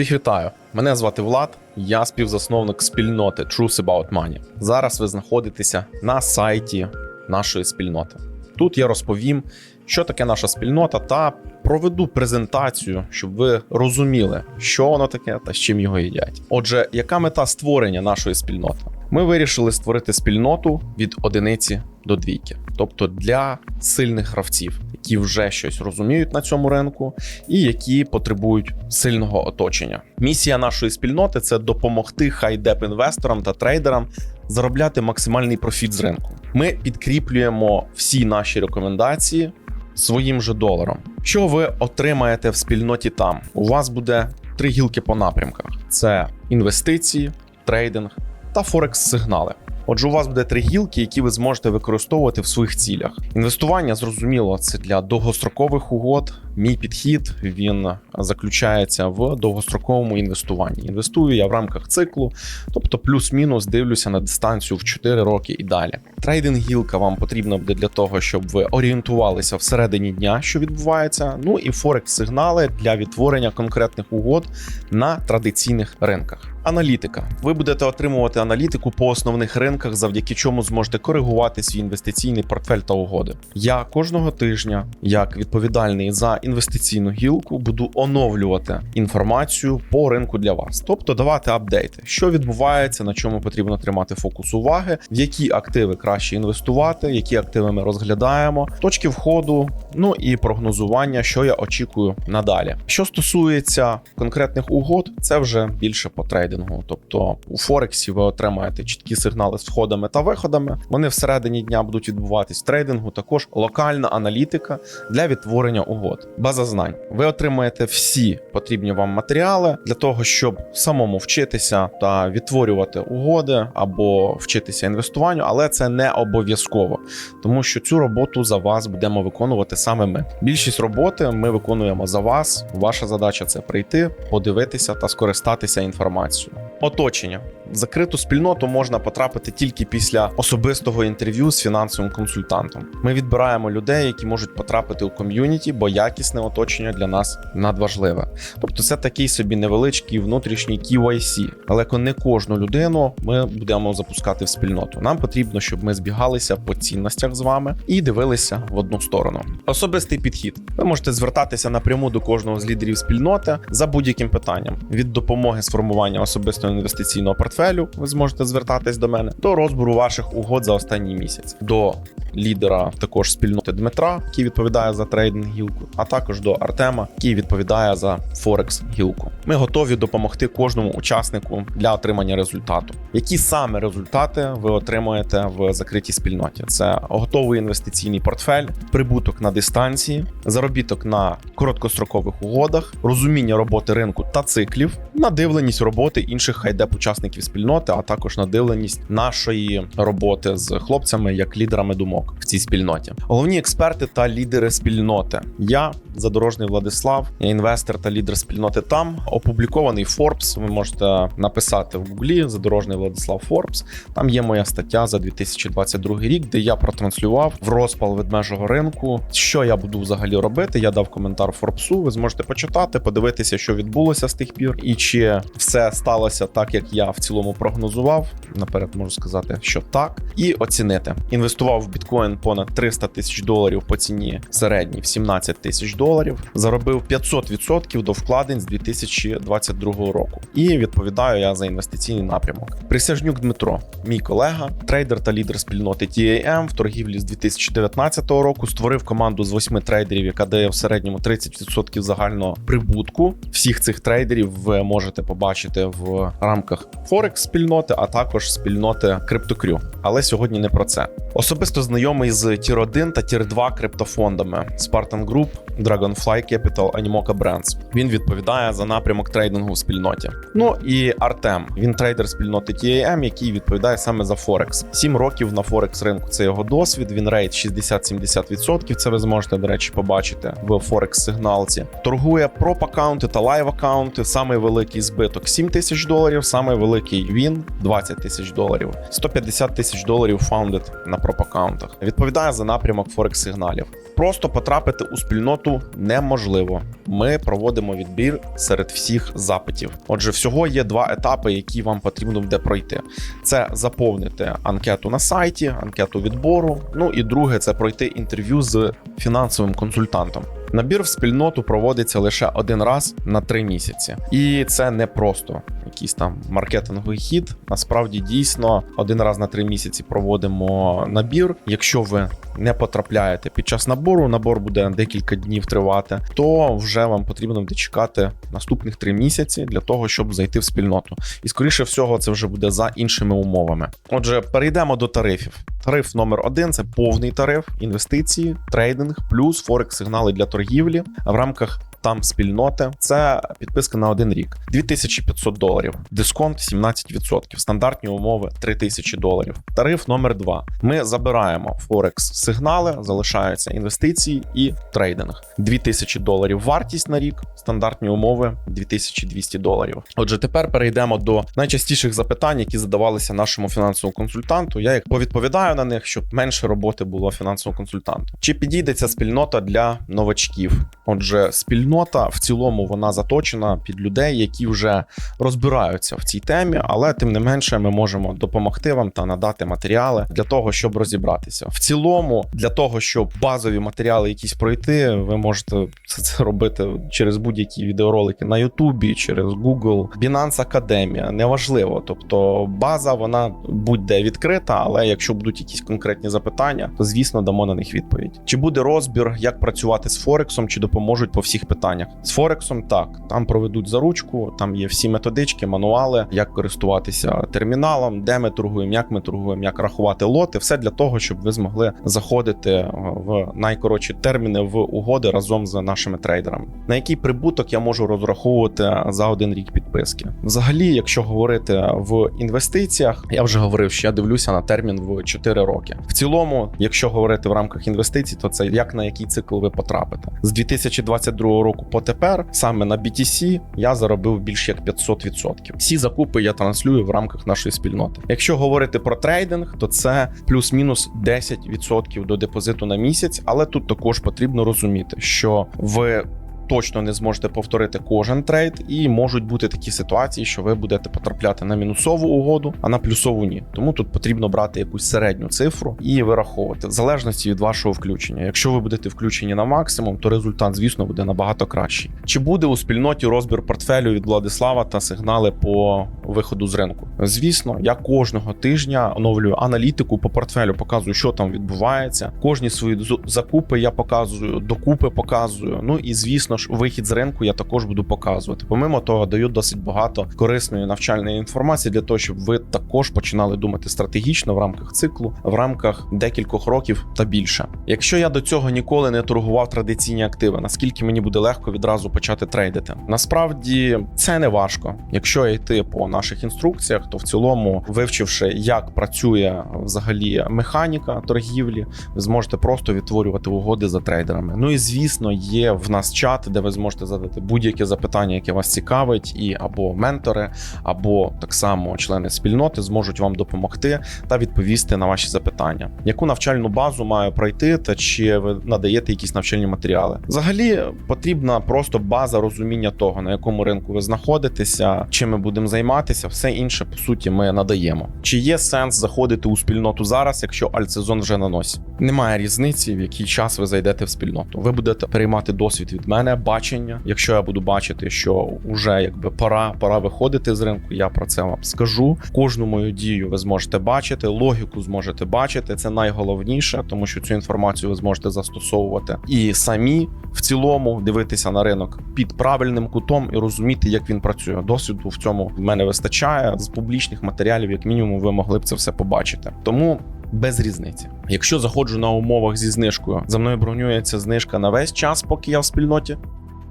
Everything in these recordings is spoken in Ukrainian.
Всіх вітаю! Мене звати Влад, я співзасновник спільноти Truth About Money. Зараз ви знаходитеся на сайті нашої спільноти. Тут я розповім, що таке наша спільнота, та проведу презентацію, щоб ви розуміли, що воно таке та з чим його їдять. Отже, яка мета створення нашої спільноти? Ми вирішили створити спільноту від одиниці до двійки, тобто для сильних гравців, які вже щось розуміють на цьому ринку і які потребують сильного оточення. Місія нашої спільноти це допомогти хайдеп інвесторам та трейдерам заробляти максимальний профіт з ринку. Ми підкріплюємо всі наші рекомендації своїм же доларом. Що ви отримаєте в спільноті там? У вас буде три гілки по напрямках: це інвестиції, трейдинг та форекс-сигнали. Отже, у вас буде три гілки, які ви зможете використовувати в своїх цілях. Інвестування зрозуміло, це для довгострокових угод. Мій підхід він заключається в довгостроковому інвестуванні. Інвестую я в рамках циклу, тобто плюс-мінус дивлюся на дистанцію в 4 роки і далі. Трейдинг гілка вам потрібна буде для того, щоб ви орієнтувалися всередині дня, що відбувається. Ну і форекс-сигнали для відтворення конкретних угод на традиційних ринках. Аналітика. Ви будете отримувати аналітику по основних ринках, завдяки чому зможете коригувати свій інвестиційний портфель та угоди. Я кожного тижня, як відповідальний за інвестиційну гілку, буду оновлювати інформацію по ринку для вас, тобто давати апдейти, що відбувається, на чому потрібно тримати фокус уваги, в які активи краще інвестувати, які активи ми розглядаємо, точки входу, ну і прогнозування, що я очікую надалі. Що стосується конкретних угод, це вже більше по трейдингу. Тобто у Форексі ви отримаєте чіткі сигнали з входами та виходами. Вони всередині дня будуть відбуватись в трейдингу. Також локальна аналітика для відтворення угод. База знань. Ви отримаєте всі потрібні вам матеріали для того, щоб самому вчитися та відтворювати угоди або вчитися інвестуванню, але це не обов'язково, тому що цю роботу за вас будемо виконувати саме ми. Більшість роботи ми виконуємо за вас. Ваша задача це прийти, подивитися та скористатися інформацією. Оточення в закриту спільноту можна потрапити тільки після особистого інтерв'ю з фінансовим консультантом. Ми відбираємо людей, які можуть потрапити у ком'юніті, бо якісне оточення для нас надважливе. Тобто, це такий собі невеличкий внутрішній KYC. Але не кожну людину ми будемо запускати в спільноту. Нам потрібно, щоб ми збігалися по цінностях з вами і дивилися в одну сторону. Особистий підхід. Ви можете звертатися напряму до кожного з лідерів спільноти за будь-яким питанням від допомоги з формування особистого інвестиційного портфелю. Ви зможете звертатись до мене до розбору ваших угод за останній місяць. До лідера також спільноти Дмитра, який відповідає за трейдинг гілку, а також до Артема, який відповідає за Форекс гілку. Ми готові допомогти кожному учаснику для отримання результату. Які саме результати ви отримуєте в закритій спільноті? Це готовий інвестиційний портфель, прибуток на дистанції, заробіток на короткострокових угодах, розуміння роботи ринку та циклів, надивленість роботи інших хайдеп учасників спільноти, а також надивленість нашої роботи з хлопцями як лідерами думок в цій спільноті. Головні експерти та лідери спільноти. Я задорожний Владислав, я інвестор та лідер спільноти. Там опублікований Forbes. Ви можете написати в гуглі задорожний Владислав Forbes. Там є моя стаття за 2022 рік, де я протранслював в розпал ведмежого ринку. Що я буду взагалі робити? Я дав коментар Форбсу. Ви зможете почитати, подивитися, що відбулося з тих пір, і чи все сталося так, як я в цілому прогнозував. Наперед можу сказати, що так, і оцінити. Інвестував в біткоін понад 300 тисяч доларів по ціні середній в 17 тисяч доларів. Заробив 500% до вкладень з 2022 року. І відповідаю я за інвестиційний напрямок. Присяжнюк Дмитро, мій колега, трейдер та лідер спільноти TAM в торгівлі з 2019 року. Створив команду з восьми трейдерів, яка дає в середньому 30% загального прибутку. Всіх цих трейдерів ви можете побачити в рамках Форекс спільноти, а також спільноти CryptoCrew. Але сьогодні не про це. Особисто знайомий з Tier 1 та Tier 2 криптофондами Spartan Group, Dragonfly Capital, Animoca Brands. Він відповідає за напрямок трейдингу в спільноті. Ну і Артем. Він трейдер спільноти TAM, який відповідає саме за Форекс. Сім років на Форекс ринку. Це його досвід. Він рейд 60-70%. Це ви зможете, до речі, побачити в Форекс сигналці. Торгує проп аккаунти та лайв аккаунти. Самий великий збиток 7 тисяч доларів. Доларів. Самий великий він 20 тисяч доларів. 150 тисяч доларів фаундед на проп-аккаунтах. Відповідає за напрямок Форекс сигналів. Просто потрапити у спільноту неможливо. Ми проводимо відбір серед всіх запитів. Отже, всього є два етапи, які вам потрібно буде пройти: це заповнити анкету на сайті, анкету відбору. Ну і друге це пройти інтерв'ю з фінансовим консультантом. Набір в спільноту проводиться лише один раз на три місяці, і це не просто якийсь там маркетинговий хід. Насправді дійсно один раз на три місяці проводимо набір. Якщо ви не потрапляєте під час набору, набор буде декілька днів тривати, то вже вам потрібно буде чекати наступних три місяці для того, щоб зайти в спільноту. І скоріше всього, це вже буде за іншими умовами. Отже, перейдемо до тарифів. Тариф номер один це повний тариф, інвестиції, трейдинг, плюс форекс сигнали для торгівлі в рамках. Там спільноти це підписка на один рік 2500 доларів, дисконт 17%, стандартні умови 3000 доларів. Тариф номер 2 Ми забираємо Форекс сигнали, залишаються інвестиції і трейдинг. 2000 доларів вартість на рік, стандартні умови 2200 доларів. Отже, тепер перейдемо до найчастіших запитань, які задавалися нашому фінансовому консультанту. Я як повідповідаю на них, щоб менше роботи було фінансовому консультанту. Чи підійде ця спільнота для новачків? Отже, спільнота в цілому вона заточена під людей, які вже розбираються в цій темі, але тим не менше ми можемо допомогти вам та надати матеріали для того, щоб розібратися. В цілому, для того, щоб базові матеріали якісь пройти, ви можете це робити через будь-які відеоролики на Ютубі, через Google, Binance Академія, неважливо. Тобто база вона будь-де відкрита, але якщо будуть якісь конкретні запитання, то звісно дамо на них відповідь. Чи буде розбір, як працювати з Форексом, чи допоможуть по всіх питаннях? З Форексом так, там проведуть за ручку, там є всі методички, мануали, як користуватися терміналом, де ми торгуємо, як ми торгуємо, як рахувати лоти. Все для того, щоб ви змогли заходити е, в найкоротші терміни в угоди разом з нашими трейдерами. На який прибуток я можу розраховувати за один рік підписки? Взагалі, якщо говорити в інвестиціях, я вже говорив, що я дивлюся на термін в 4 роки. В цілому, якщо говорити в рамках інвестицій, то це як на який цикл ви потрапите з 2022 року по тепер, саме на BTC, я заробив більш як 500%. Всі закупи я транслюю в рамках нашої спільноти. Якщо говорити про трейдинг, то це плюс-мінус 10% до депозиту на місяць, але тут також потрібно розуміти, що ви точно не зможете повторити кожен трейд, і можуть бути такі ситуації, що ви будете потрапляти на мінусову угоду, а на плюсову ні. Тому тут потрібно брати якусь середню цифру і вираховувати в залежності від вашого включення. Якщо ви будете включені на максимум, то результат, звісно, буде набагато кращий. Чи буде у спільноті розбір портфелю від Владислава та сигнали по виходу з ринку? Звісно, я кожного тижня оновлюю аналітику по портфелю, показую, що там відбувається. Кожні свої закупи я показую, докупи показую. Ну і звісно ж, вихід з ринку я також буду показувати. Помимо того, даю досить багато корисної навчальної інформації для того, щоб ви також починали думати стратегічно в рамках циклу, в рамках декількох років та більше. Якщо я до цього ніколи не торгував традиційні активи, наскільки мені буде легко відразу почати трейдити? Насправді це не важко. Якщо йти по наших інструкціях, то в цілому, вивчивши, як працює взагалі механіка торгівлі, ви зможете просто відтворювати угоди за трейдерами. Ну і звісно, є в нас чат, де ви зможете задати будь-яке запитання, яке вас цікавить, і або ментори, або так само члени спільноти зможуть вам допомогти та відповісти на ваші запитання. Яку навчальну базу маю пройти, та чи ви надаєте якісь навчальні матеріали? Взагалі потрібна просто база розуміння того, на якому ринку ви знаходитеся, чим ми будемо займатися. Все інше по суті ми надаємо. Чи є сенс заходити у спільноту зараз, якщо альтсезон вже на носі? Немає різниці, в який час ви зайдете в спільноту. Ви будете переймати досвід від мене, бачення. Якщо я буду бачити, що вже якби пора, пора виходити з ринку, я про це вам скажу. Кожну мою дію ви зможете бачити, логіку зможете бачити. Це найголовніше, тому що цю інформацію ви зможете застосовувати і самі в цілому дивитися на ринок під правильним кутом і розуміти, як він працює. Досвіду в цьому в мене вистачає з публічних матеріалів, як мінімум, ви могли б це все побачити. Тому. Без різниці. Якщо заходжу на умовах зі знижкою, за мною бронюється знижка на весь час, поки я в спільноті.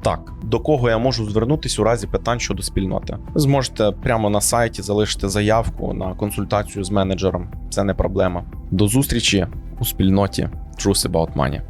Так, до кого я можу звернутися у разі питань щодо спільноти? Зможете прямо на сайті залишити заявку на консультацію з менеджером. Це не проблема. До зустрічі у спільноті Truth About Money.